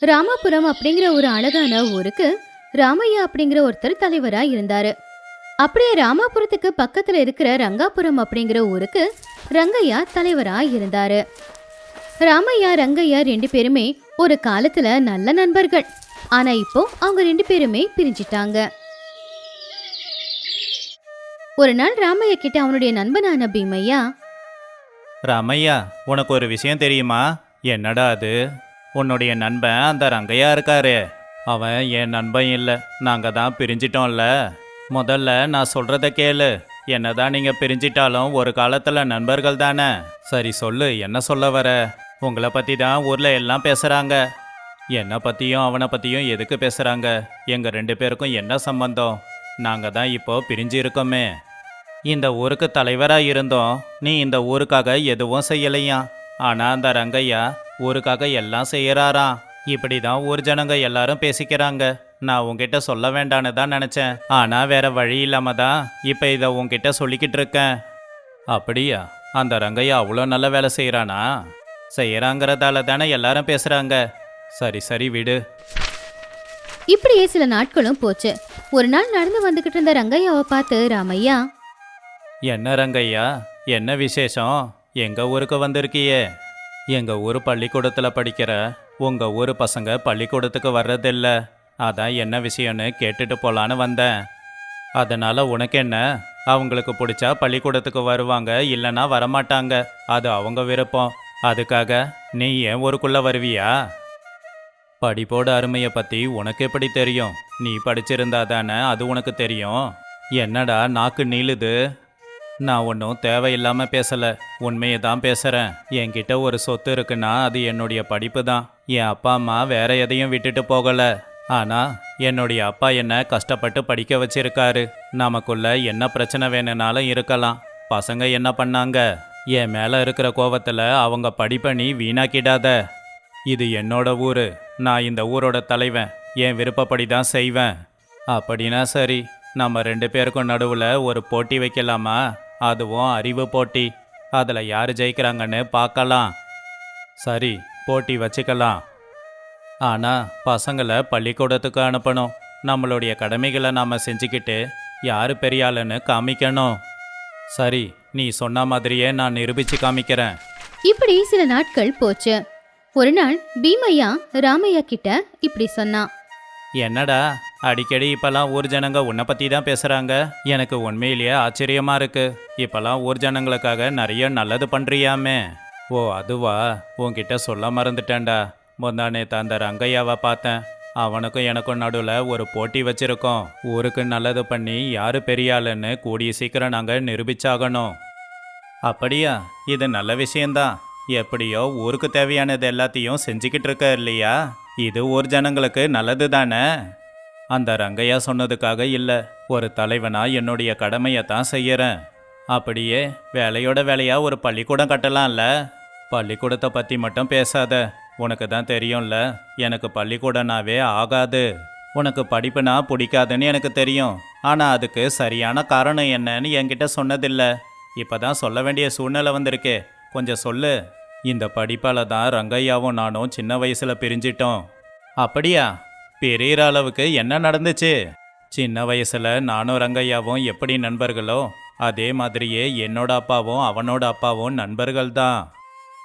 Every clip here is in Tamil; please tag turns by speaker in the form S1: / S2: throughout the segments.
S1: ராமாபுரம் அப்படிங்கிற ஒரு அழகான ஊருக்கு ராமையா அப்படிங்கிற ஒருத்தர் தலைவரா இருந்தாரு. அப்படியே ராமாபுரத்துக்கு பக்கத்துல இருக்கிற ரங்காபுரம் அப்படிங்கிற ஊருக்கு ரங்கையா தலைவரா இருந்தாரு. ராமையா ரங்கையா ரெண்டு பேருமே ஒரு காலத்துல நல்ல நண்பர்கள். ஆனா இப்போ அவங்க ரெண்டு பேருமே பிரிஞ்சிட்டாங்க. ஒரு நாள் ராமையா கிட்ட அவனுடைய நண்பனான பீமையா
S2: ராமையா உனக்கு ஒரு விஷயம் தெரியுமா? என்னடா அது? உன்னுடைய நண்பன் அந்த ரங்கையா இருக்காரு. அவன் என் நண்பன் இல்லை. நாங்கள் தான் பிரிஞ்சிட்டோம்ல. முதல்ல நான் சொல்கிறத கேளு. என்னதான் நீங்கள் பிரிஞ்சிட்டாலும் ஒரு காலத்தில் நண்பர்கள் தானே. சரி சொல்லு என்ன சொல்ல வர? உங்களை பற்றி தான் ஊரில் எல்லாம் பேசுகிறாங்க என்னை பற்றியும் அவனை பற்றியும் எதுக்கு பேசுகிறாங்க எங்கள் ரெண்டு பேருக்கும் என்ன சம்பந்தம்? நாங்கள் தான் இப்போ பிரிஞ்சு இருக்கோமே இந்த ஊருக்கு தலைவராக இருந்தோம். நீ இந்த ஊருக்காக எதுவும் செய்யலையா ஆனால் அந்த ரங்கையா ஊருக்காக எல்லாம் செய்யறாராம். இப்படி தான் ஊர் ஜனங்க எல்லாரும் பேசிக்கிறாங்க. நான் உன்கிட்ட சொல்ல வேண்டான்னு தான் நினைச்சேன். ஆனா வேற வழி இல்லாம தான் இப்ப இதை உன்கிட்ட சொல்லிக்கிட்டு இருக்கேன். அப்படியா? அந்த ரங்கையா அவ்வளோ நல்ல வேலை செய்யறானா? செய்யறாங்கிறதால தானே எல்லாரும் பேசுறாங்க. சரி சரி விடு.
S1: இப்படியே சில நாட்களும் போச்சு. ஒரு நாள் நடந்து வந்துகிட்டு இருந்த ரங்கையாவை பார்த்து ராமையா.
S2: என்ன ரங்கையா? என்ன விசேஷம்? எங்க ஊருக்கு வந்திருக்கியே? எங்கள் ஊர் பள்ளிக்கூடத்தில் படிக்கிற உங்கள் ஊர் பசங்க பள்ளிக்கூடத்துக்கு வர்றதில்ல. அதான் என்ன விஷயம்னு கேட்டுட்டு போகலான்னு வந்தேன். அதனால் உனக்கு என்ன? அவங்களுக்கு பிடிச்சா பள்ளிக்கூடத்துக்கு வருவாங்க இல்லைன்னா வரமாட்டாங்க. அது அவங்க விருப்பம். அதுக்காக நீ ஏன் ஊருக்குள்ளே வருவியா? படிப்போட அருமையை பற்றி உனக்கு எப்படி தெரியும்? நீ படிச்சிருந்தா தானே அது உனக்கு தெரியும்? என்னடா நாக்கு நீளுது? நான் ஒன்றும் தேவையில்லாமல் பேசலை. உண்மையை தான் பேசுகிறேன் என்கிட்ட ஒரு சொத்து இருக்குன்னா அது என்னுடைய படிப்பு தான் என் அப்பா அம்மா வேற எதையும் விட்டுட்டு போகலை. ஆனால் என்னுடைய அப்பா என்ன கஷ்டப்பட்டு படிக்க வச்சிருக்காரு. நமக்குள்ள என்ன பிரச்சனை வேணும்னாலும் இருக்கலாம். பசங்க என்ன பண்ணாங்க? என் மேலே இருக்கிற கோவத்தில் அவங்க படிப்பை நீ வீணாக்கிடாத. இது என்னோட ஊர். நான் இந்த ஊரோட தலைவன். என் விருப்பப்படி தான் செய்வேன். அப்படின்னா சரி. நம்ம ரெண்டு பேருக்கும் நடுவில் ஒரு போட்டி வைக்கலாமா? அதுவும் அறிவு போட்டி. அதில் யார் ஜெயிக்கிறாங்கன்னு பார்க்கலாம் சரி போட்டி வச்சுக்கலாம். ஆனால் பசங்களை பள்ளிக்கூடத்துக்கு அனுப்பணும். நம்மளுடைய கடமைகளை நாம் செஞ்சுக்கிட்டு யார் பெரிய ஆளுன்னு காமிக்கணும். சரி நீ சொன்ன மாதிரியே நான் நிரூபித்து காமிக்கிறேன்.
S1: இப்படி சில நாட்கள் போச்சு. ஒரு நாள் பீமையா ராமையா கிட்ட இப்படி சொன்னான்.
S2: என்னடா அடிக்கடி இப்பெல்லாம் ஊர் ஜனங்க உன்னை பற்றி தான் பேசுகிறாங்க எனக்கு உண்மையிலேயே ஆச்சரியமாக இருக்குது இப்பெல்லாம் ஊர் ஜனங்களுக்காக நிறைய நல்லது பண்ணுறியாமே ஓ அதுவா? உன்கிட்ட சொல்ல மறந்துட்டேன்டா. முந்தா தந்த அந்த ரங்கையாவை பார்த்தேன். அவனுக்கும் எனக்கும் நடுவில் ஒரு போட்டி வச்சுருக்கோம். ஊருக்கு நல்லது பண்ணி யார் பெரியாளுன்னு கூடிய சீக்கிரம் நாங்கள் நிரூபிச்சாகணும். அப்படியா? இது நல்ல விஷயந்தான் எப்படியோ ஊருக்கு தேவையானது எல்லாத்தையும் செஞ்சுக்கிட்டு இருக்க இல்லையா? இது ஊர் ஜனங்களுக்கு நல்லது தானே அந்த ரங்கையா சொன்னதுக்காக இல்லை ஒரு தலைவனா என்னுடைய கடமையை தான் செய்யறேன். அப்படியே வேலையோட வேலையா ஒரு பள்ளிக்கூடம் கட்டலாம்ல? பள்ளிக்கூடத்தை பற்றி மட்டும் பேசாத. உனக்கு தான் தெரியும்ல எனக்கு பள்ளிக்கூடனாவே ஆகாது. உனக்கு படிப்புனா பிடிக்காதுன்னு எனக்கு தெரியும். ஆனால் அதுக்கு சரியான காரணம் என்னன்னு என்கிட்ட சொன்னதில்லை. இப்போ தான் சொல்ல வேண்டிய சூழ்நிலை வந்திருக்கே. கொஞ்சம் சொல்லு. இந்த படிப்பால தான் ரங்கையாவும் நானும் சின்ன வயசுல பிரிஞ்சிட்டோம். அப்படியா? பெரியற அளவுக்கு என்ன நடந்துச்சு? சின்ன வயசுல நானும் ரங்கையாவும் எப்படி நண்பர்களோ அதே மாதிரியே என்னோட அப்பாவும் அவனோட அப்பாவும் நண்பர்கள் தான்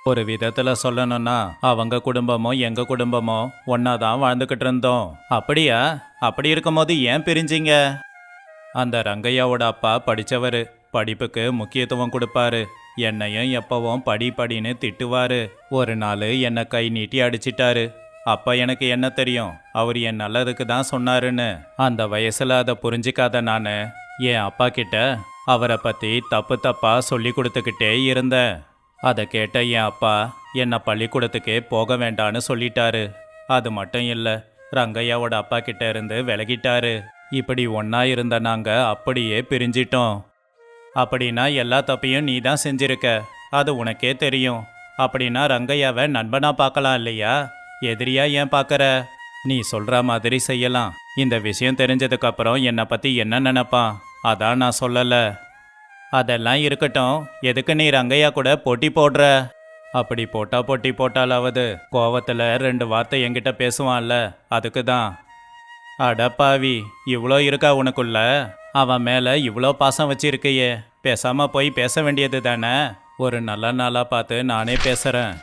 S2: ஒரு விதத்துல சொல்லணும்னா அவங்க குடும்பமும் எங்க குடும்பமோ ஒன்னா தான் வாழ்ந்துகிட்டு இருந்தோம். அப்படியா? அப்படி இருக்கும்போது ஏன் பிரிஞ்சீங்க? அந்த ரங்கையாவோட அப்பா படித்தவர் படிப்புக்கு முக்கியத்துவம் கொடுப்பாரு. என்னையும் எப்பவும் படி படின்னு திட்டுவாரு. ஒரு நாள் என்னை கை நீட்டி அடிச்சிட்டாரு. அப்போ எனக்கு என்ன தெரியும்? அவர் என் நல்லதுக்கு தான் சொன்னாருன்னு. அந்த வயசில் அதை புரிஞ்சிக்காத நான் என் அப்பா கிட்ட அவரை பற்றி தப்பு தப்பாக சொல்லி கொடுத்துக்கிட்டே இருந்தேன். அதை கேட்ட என் அப்பா என்னை பள்ளிக்கூடத்துக்கே போக வேண்டான்னு சொல்லிட்டாரு. அது மட்டும் இல்லை ரங்கையாவோட அப்பா கிட்ட இருந்து விலகிட்டாரு. இப்படி ஒன்னா இருந்த நாங்க அப்படியே பிரிஞ்சிட்டோம். அப்படின்னா எல்லா தப்பையும் நீ தான் செஞ்சிருக்க. அது உனக்கே தெரியும். அப்படின்னா ரங்கையாவை நண்பனா பார்க்கலாம் இல்லையா? எதிரியா ஏன் பார்க்கற? நீ சொல்ற மாதிரி செய்யலாம். இந்த விஷயம் தெரிஞ்சதுக்கு அப்புறம் என்னை பத்தி என்ன நினைப்பான் அதான் நான் சொல்லல. அதெல்லாம் இருக்கட்டும். எதுக்கு நீ ரங்கையா கூட போட்டி போடுற? அப்படி போட்டா போட்டி போட்டாலாவது கோவத்துல ரெண்டு வார்த்தை என்கிட்ட பேசுவான்ல அதுக்கு தான் அடப்பாவி இவ்வளோ இருக்கா உனக்குள்ள? அவன் மேல இவ்வளோ பாசம் வச்சிருக்கையே. பேசாம போய் பேச வேண்டியது தானே? ஒரு நல்ல நாளாக பார்த்து நானே பேசுறேன்.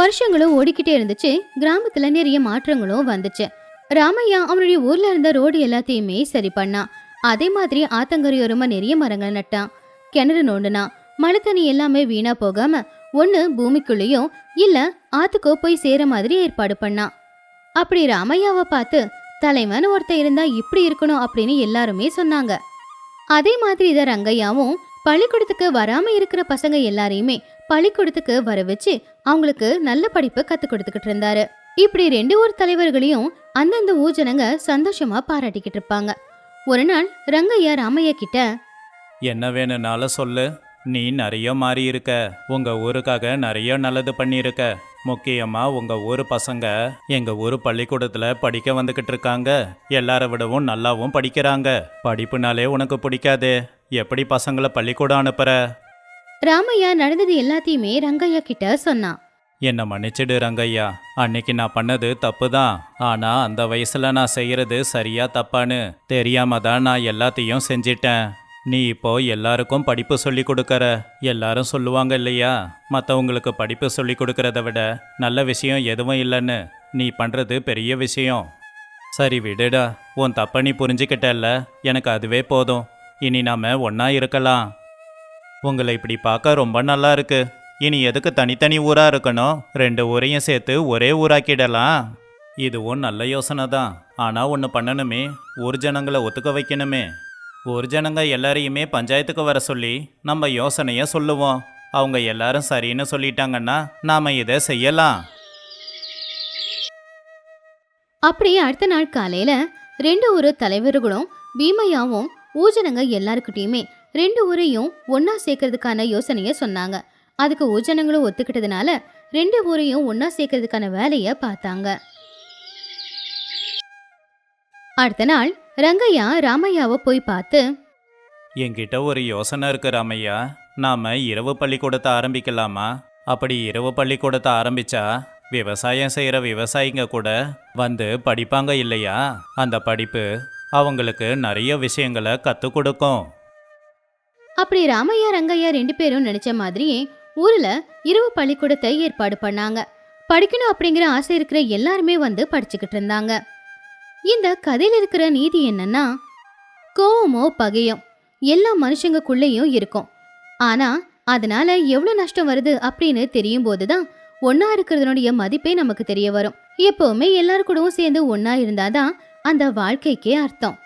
S1: வருஷங்களும் ஓடிக்கிட்டே இருந்துச்சு. கிராமத்துல நிறைய மாற்றங்களும் வந்துச்சு. ராமையா அவனுடைய ஊர்ல இருந்த ரோடு எல்லாத்தையுமே சரி பண்ணான் அதே மாதிரி ஆத்தங்கரையோரமா நிறைய மரங்கள் நட்டான். கிணறு நோண்டுனான் மழை தண்ணி எல்லாமே வீணா போகாம ஒண்ணு பூமிக்குள்ளேயும் இல்ல ஆத்துக்கோ போய் சேர மாதிரி ஏற்பாடு பண்ணான் அப்படி ராமையாவை பார்த்து தலைவன் ஒருத்தன் இருந்தா இப்படி இருக்கணும் அப்படின்னு எல்லாருமே சொன்னாங்க. அதே மாதிரி இத ரங்கையாவும் பள்ளிக்கூடத்துக்கு வராம இருக்கிற பசங்க எல்லாரையுமே பள்ளிக்கூடத்துக்கு வர வச்சு அவங்களுக்கு நல்ல படிப்பு கத்து கொடுத்துக்கிட்டு இருந்தாரு. இப்படி ரெண்டு ஊர் தலைவர்களையும் அந்தந்த ஊர் ஜனங்க சந்தோஷமா பாராட்டிக்கிட்டு இருப்பாங்க. ஒரு நாள் ரங்கையா ராமையா கிட்ட
S2: என்ன வேணும்னாலும் சொல்லு. நீ நிறைய மாறி இருக்க. உங்க ஊருக்காக நிறைய நல்லது பண்ணியிருக்க. முக்கியமா உங்க ஊர் பசங்க எங்க ஊர் பள்ளிக்கூடத்துல படிக்க வந்துகிட்டு இருக்காங்க. எல்லார விடவும் நல்லாவும் படிக்கிறாங்க. படிப்புனாலே உனக்கு பிடிக்காதே. எப்படி பசங்களை பள்ளிக்கூடம் அனுப்புற?
S1: ராமையா நடந்தது எல்லாத்தையுமே ரங்கையா கிட்ட சொன்னான்
S2: என்னை மன்னிச்சிடு ரங்கையா. அன்னைக்கு நான் பண்ணது தப்பு தான் ஆனா அந்த வயசுல நான் செய்யறது சரியா தப்பான்னு தெரியாம தான் நான் எல்லாத்தையும் செஞ்சிட்டேன். நீ இப்போ எல்லாருக்கும் படிப்பு சொல்லி கொடுக்கற. எல்லாரும் சொல்லுவாங்க இல்லையா? மற்றவங்களுக்கு படிப்பு சொல்லி கொடுக்கறத விட நல்ல விஷயம் எதுவும் இல்லைன்னு. நீ பண்றது பெரிய விஷயம். சரி விடுடா. உன் தப்ப நீ புரிஞ்சுக்கிட்டல்ல. எனக்கு அதுவே போதும். இனி நாம ஒன்றா இருக்கலாம். உங்களை இப்படி பார்க்க ரொம்ப நல்லா இருக்கு. இனி எதுக்கு தனித்தனி ஊராக இருக்கணும்? ரெண்டு ஊரையும் சேர்த்து ஒரே ஊராக்கிடலாம். இதுவும் நல்ல யோசனை தான். ஆனால் ஒன்று பண்ணணுமே. ஊர் ஜனங்களை ஒத்துக்க வைக்கணுமே. ஊர் ஜனங்க எல்லாரையுமே பஞ்சாயத்துக்கு வர சொல்லி நம்ம யோசனையை சொல்லுவோம். அவங்க எல்லாரும் சரின்னு சொல்லிட்டாங்கன்னா நாம இதை செய்யலாம்.
S1: அப்படியே அடுத்த நாள் காலையில ரெண்டு ஊர் தலைவர்களும் பீமையாவும் ஊஜனங்க எல்லாருக்கிட்டையுமே ரெண்டு ஊரையும் ஒன்றா சேர்க்கறதுக்கான யோசனையை சொன்னாங்க. அதுக்கு ஓஜனங்களும் ஒத்துக்கிட்டதுனால ரெண்டு ஊரையும் ஒன்றா சேர்க்கறதுக்கான வேலையை பார்த்தாங்க. அடுத்த நாள் ரங்கையா ராமையாவை போய் பார்த்து
S2: என்கிட்ட ஒரு யோசனை இருக்கு ராமையா. நாம இரவு பள்ளிக்கூடத்தை ஆரம்பிக்கலாமா? அப்படி இரவு பள்ளிக்கூடத்தை ஆரம்பிச்சா விவசாயம் செய்கிற விவசாயிங்க கூட வந்து படிப்பாங்க இல்லையா? அந்த படிப்பு அவங்களுக்கு நிறைய விஷயங்களை கற்றுக் கொடுக்கும்.
S1: அப்படி ராமையா ரங்கையா ரெண்டு பேரும் நினைச்ச மாதிரியே ஊர்ல இரவு பள்ளிக்கூடத்தை ஏற்பாடு பண்ணாங்க. படிக்கணும் அப்படிங்கிற ஆசை இருக்கிற எல்லாருமே வந்து படிச்சுக்கிட்டு இருந்தாங்க. இந்த கதையில இருக்கிற நீதி என்னன்னா கோவமோ பகையோ எல்லா மனுஷங்கக்குள்ளேயும் இருக்கும். ஆனா அதனால எவ்வளவு நஷ்டம் வருது அப்படின்னு தெரியும் போதுதான் ஒன்னா இருக்கிறதுனுடைய மதிப்பே நமக்கு தெரிய வரும். எப்பவுமே எல்லாரு கூடவும் சேர்ந்து ஒன்னா இருந்தாதான் அந்த வாழ்க்கைக்கே அர்த்தம்.